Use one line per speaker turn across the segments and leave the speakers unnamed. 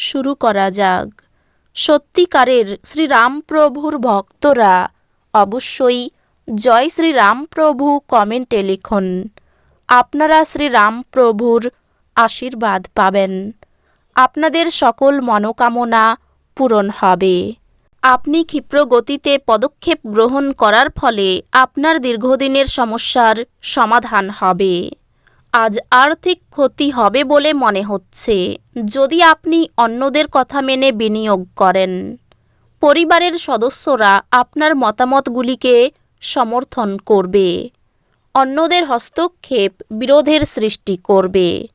শুরু করা যাক। সত্যিকারের শ্রীরামপ্রভুর ভক্তরা অবশ্যই জয় শ্রীরামপ্রভু কমেন্টে লিখুন। আপনারা শ্রীরামপ্রভুর আশীর্বাদ পাবেন। আপনাদের সকল মনোকামনা পূরণ হবে। আপনি ক্ষিপ্র গতিতে পদক্ষেপ গ্রহণ করার ফলে আপনার দীর্ঘদিনের সমস্যার সমাধান হবে। আজ আর্থিক ক্ষতি হবে বলে মনে হচ্ছে। যদি আপনি অন্যদের কথা মেনে বিনিয়োগ করেন, পরিবারের সদস্যরা আপনার মতামতগুলিকে সমর্থন করবে। অন্যদের হস্তক্ষেপ বিরোধের সৃষ্টি করবে।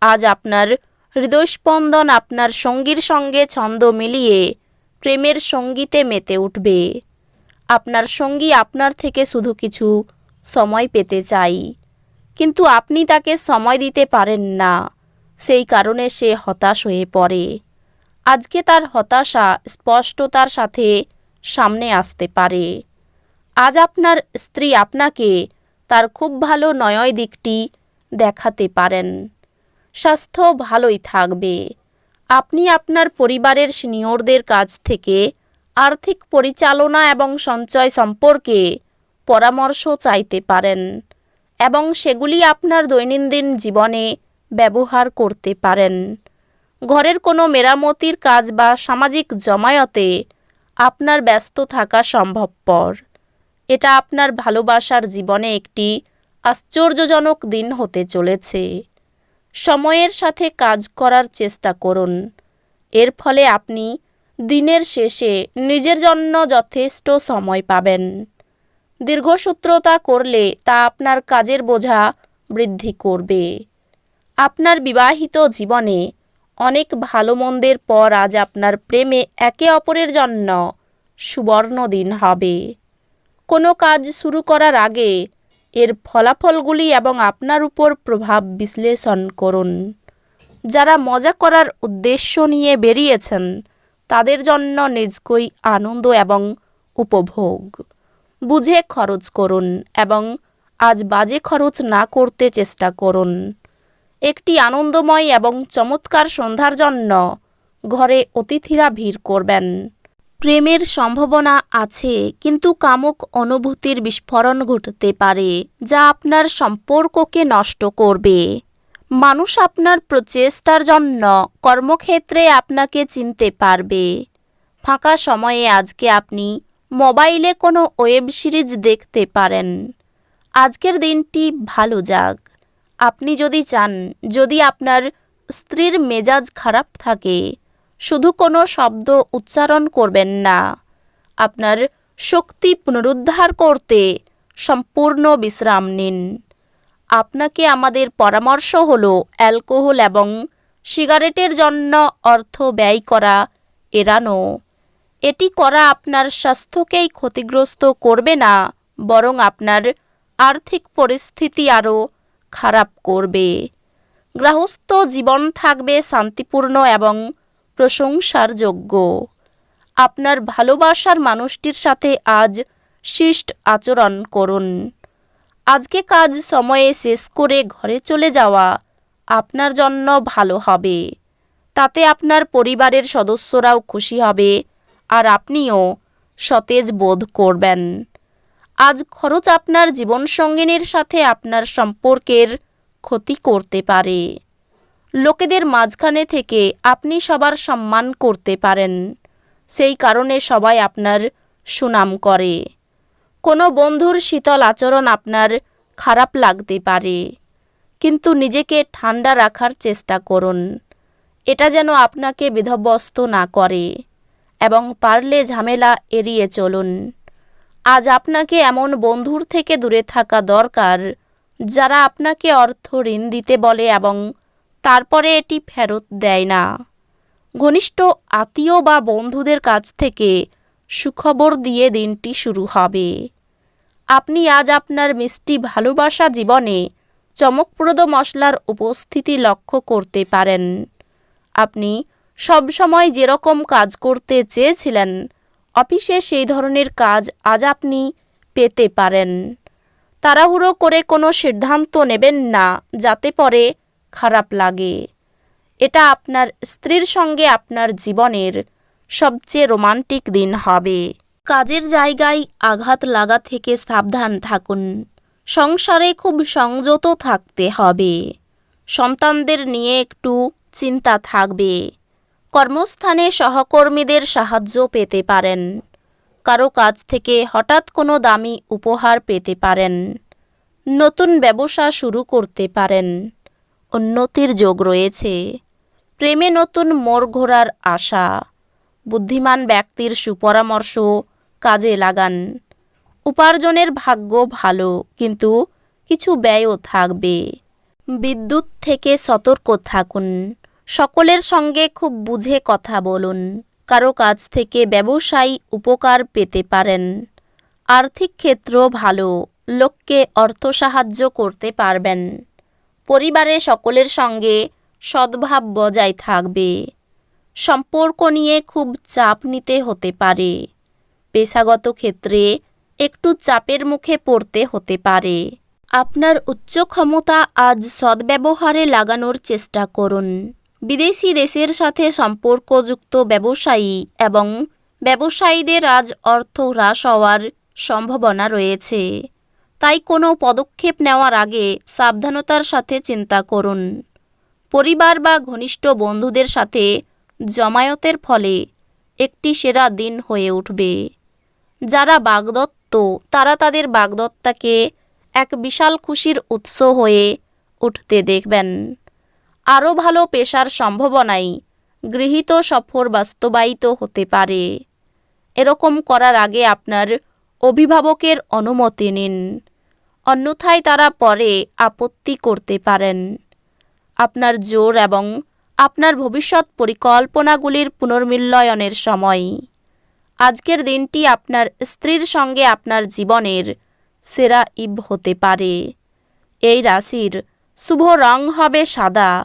আজ আপনার হৃদয়স্পন্দন আপনার সঙ্গীর সঙ্গে ছন্দ মিলিয়ে প্রেমের সঙ্গীতে মেতে উঠবে। আপনার সঙ্গী আপনার থেকে শুধু কিছু সময় পেতে চাই। কিন্তু আপনি তাকে সময় দিতে পারেন না। সেই কারণে সে হতাশ হয়ে পড়ে। আজকে তার হতাশা স্পষ্টতার সাথে সামনে আসতে পারে। আজ আপনার স্ত্রী আপনাকে তার খুব ভালো নয় দিকটি দেখাতে পারেন। স্বাস্থ্য ভালোই থাকবে। আপনি আপনার পরিবারের সিনিয়রদের কাছ থেকে আর্থিক পরিচালনা এবং সঞ্চয় সম্পর্কে পরামর্শ চাইতে পারেন। এবং সেগুলি আপনার দৈনন্দিন জীবনে ব্যবহার করতে পারেন। ঘরের কোনো মেরামতির কাজ বা সামাজিক জমায়তে আপনার ব্যস্ত থাকা সম্ভবপর। এটা আপনার ভালোবাসার জীবনে একটি আশ্চর্যজনক দিন হতে চলেছে। সময়ের সাথে কাজ করার চেষ্টা করুন। এর ফলে আপনি দিনের শেষে নিজের জন্য যথেষ্ট সময় পাবেন। দীর্ঘসূত্রতা করলে তা আপনার কাজের বোঝা বৃদ্ধি করবে। আপনার বিবাহিত জীবনে অনেক ভালো মন্দের পর আজ আপনার প্রেমে একে অপরের জন্য সুবর্ণ দিন হবে। কোনো কাজ শুরু করার আগে এর ফলাফলগুলি এবং আপনার উপর প্রভাব বিশ্লেষণ করুন। যারা মজা করার উদ্দেশ্য নিয়ে বেরিয়েছেন, তাদের জন্য নিজকই আনন্দ এবং উপভোগ। বুঝে খরচ করুন এবং আজ বাজে খরচ না করতে চেষ্টা করুন। একটি আনন্দময় এবং চমৎকার সন্ধ্যার জন্য ঘরে অতিথিরা ভিড় করবেন। প্রেমের সম্ভাবনা আছে, কিন্তু কামুক অনুভূতির বিস্ফোরণ ঘটতে পারে, যা আপনার সম্পর্ককে নষ্ট করবে। মানুষ আপনার প্রচেষ্টার জন্য কর্মক্ষেত্রে আপনাকে চিনতে পারবে। ফাঁকা সময়ে আজকে আপনি মোবাইলে কোনো ওয়েব সিরিজ দেখতে পারেন। আজকের দিনটি ভালো যাক। আপনি যদি চান, যদি আপনার স্ত্রীর মেজাজ খারাপ থাকে, শুধু কোনো শব্দ উচ্চারণ করবেন না। আপনার শক্তি পুনরুদ্ধার করতে সম্পূর্ণ বিশ্রাম নিন। আপনাকে আমাদের পরামর্শ হলো অ্যালকোহল এবং সিগারেটের জন্য অর্থ ব্যয় করা, এড়ানো। এটি করা আপনার স্বাস্থ্যকেই ক্ষতিগ্রস্ত করবে না, বরং আপনার আর্থিক পরিস্থিতি আরও খারাপ করবে। গৃহস্থ জীবন থাকবে শান্তিপূর্ণ এবং প্রশংসার যোগ্য আপনার ভালোবাসার মানুষটির সাথে আজ শিষ্ট আচরণ করুন। আজকে কাজ সময়ে শেষ করে ঘরে চলে যাওয়া আপনার জন্য ভালো হবে। তাতে আপনার পরিবারের সদস্যরাও খুশি হবে। আর আপনিও সতেজ বোধ করবেন। আজ খরচ আপনার জীবনসঙ্গিনীর সাথে আপনার সম্পর্কের ক্ষতি করতে পারে। লোকেদের মাঝখানে থেকে আপনি সবার সম্মান করতে পারেন। সেই কারণে সবাই আপনার সুনাম করে। কোনো বন্ধুর শীতল আচরণ আপনার খারাপ লাগতে পারে। কিন্তু নিজেকে ঠান্ডা রাখার চেষ্টা করুন। এটা যেন আপনাকে বিধবস্ত না করে। এবং পারলে ঝামেলা এড়িয়ে চলুন। আজ আপনাকে এমন বন্ধুর থেকে দূরে থাকা দরকার, যারা আপনাকে অর্থ ঋণ দিতে বলে এবং তারপরে এটি ফেরত দেয় না। ঘনিষ্ঠ আত্মীয় বা বন্ধুদের কাছ থেকে সুখবর দিয়ে দিনটি শুরু হবে। আপনি আজ আপনার মিষ্টি ভালোবাসা জীবনে চমকপ্রদ মশলার উপস্থিতি লক্ষ্য করতে পারেন। আপনি সবসময় যেরকম কাজ করতে চেয়েছিলেন, অফিসে সেই ধরনের কাজ আজ আপনি পেতে পারেন। তাড়াহুড়ো করে কোনো সিদ্ধান্ত নেবেন না, যাতে পরে খারাপ লাগে। এটা আপনার স্ত্রীর সঙ্গে আপনার জীবনের সবচেয়ে রোমান্টিক দিন হবে। কাজের জায়গায় আঘাত লাগা থেকে সাবধান থাকুন। সংসারে খুব সংযত থাকতে হবে। সন্তানদের নিয়ে একটু চিন্তা থাকবে। কর্মস্থানে সহকর্মীদের সাহায্য পেতে পারেন। কারও কাছ থেকে হঠাৎ কোনো দামি উপহার পেতে পারেন। নতুন ব্যবসা শুরু করতে পারেন। উন্নতির যোগ রয়েছে। প্রেমে নতুন মোড় ঘোরার আশা। বুদ্ধিমান ব্যক্তির সুপরামর্শ কাজে লাগান। উপার্জনের ভাগ্য ভালো, কিন্তু কিছু ব্যয়ও থাকবে। বিদ্যুৎ থেকে সতর্ক থাকুন। সকলের সঙ্গে খুব বুঝে কথা বলুন। কারও কাছ থেকে ব্যবসায়ী উপকার পেতে পারেন। আর্থিক ক্ষেত্র ভালো, লোককে অর্থ সাহায্য করতে পারবেন। পরিবারে সকলের সঙ্গে সদ্ভাব বজায় থাকবে। সম্পর্ক নিয়ে খুব চাপ নিতে হতে পারে। পেশাগত ক্ষেত্রে একটু চাপের মুখে পড়তে হতে পারে। আপনার উচ্চ ক্ষমতা আজ সদ্ব্যবহারে লাগানোর চেষ্টা করুন। বিদেশি দেশের সাথে সম্পর্কযুক্ত ব্যবসায়ী এবং ব্যবসায়ীদের আজ অর্থ হ্রাস হওয়ার সম্ভাবনা রয়েছে। তাই কোনো পদক্ষেপ নেওয়ার আগে সাবধানতার সাথে চিন্তা করুন। পরিবার বা ঘনিষ্ঠ বন্ধুদের সাথে জমায়েতের ফলে একটি সেরা দিন হয়ে উঠবে। যারা বাগদত্ত, তারা তাদের বাগদত্তাকে এক বিশাল খুশির উৎস হয়ে উঠতে দেখবেন। আরও ভালো পেশার সম্ভাবনাই গৃহীত সফর বাস্তবায়িত হতে পারে। এরকম করার আগে আপনার অভিভাবকের অনুমতি নিন। অন্যথায় তারা পরে আপত্তি করতে পারেন। আপনার জোর এবং আপনার ভবিষ্যৎ পরিকল্পনাগুলির পুনর্মূল্যায়নের সময়। আজকের দিনটি আপনার স্ত্রীর সঙ্গে আপনার জীবনের সেরা ইব হতে পারে। এই রাশির শুভ রং হবে সাদা।